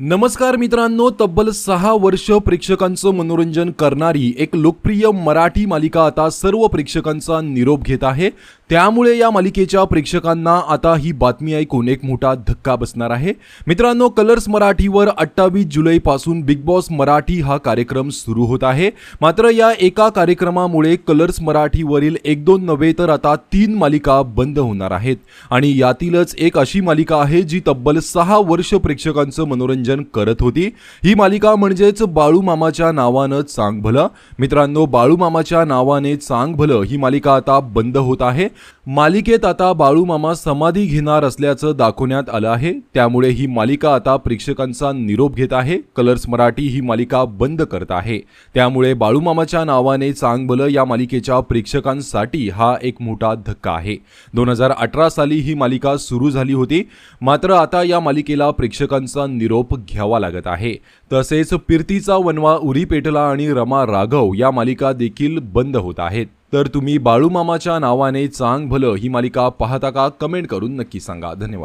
नमस्कार मित्रांनो तब्बल सहा वर्ष प्रेक्षकांचं मनोरंजन करणारी एक लोकप्रिय मराठी मालिका आता सर्व प्रेक्षकांचा निरोप घेत आहे. त्यामुळे या मालिकेच्या प्रेक्षकांना आता ही बातमी ऐकून एक मोठा धक्का बसणार आहे. मित्रांनो कलर्स मराठीवर अठ्ठावीस जुलैपासून बिग बॉस मराठी हा कार्यक्रम सुरू होत आहे. मात्र या एका कार्यक्रमामुळे कलर्स मराठीवरील एक दोन नव्हे तर आता तीन मालिका बंद होणार आहेत. आणि यातीलच एक अशी मालिका आहे जी तब्बल सहा वर्ष प्रेक्षकांचं मनोरंजन करत होती. ही मालिका म्हणजेच बाळू मामाच्या नावानं चांग भलं. मित्रांनो बाळू मामाच्या नावाने चांग भलं ही मालिका आता बंद होत आहे. मालिकेत आता बाळू मामा समाधी घेणार असल्याचं दाखवण्यात आलं आहे. त्यामुळे ही मालिका आता प्रेक्षकांचा निरोप घेत आहे. कलर्स मराठी ही मालिका बंद करत आहे. त्यामुळे बाळू मामाच्या नावाने चांग भलं या मालिकेच्या प्रेक्षकांसाठी हा एक मोठा धक्का आहे. दोन हजार अठरा साली ही मालिका सुरू झाली होती. मात्र आता या मालिकेला प्रेक्षकांचा निरोप घ्यावा लागत आहे. तसेच पिरतीचा वनवा उरी पेटला आणि रमा राघव या मालिका देखील बंद होत आहेत. तर तुम्ही बाळूमामाच्या नावाने चांग भलं ही मालिका पाहता का? कमेंट करून नक्की सांगा. धन्यवाद.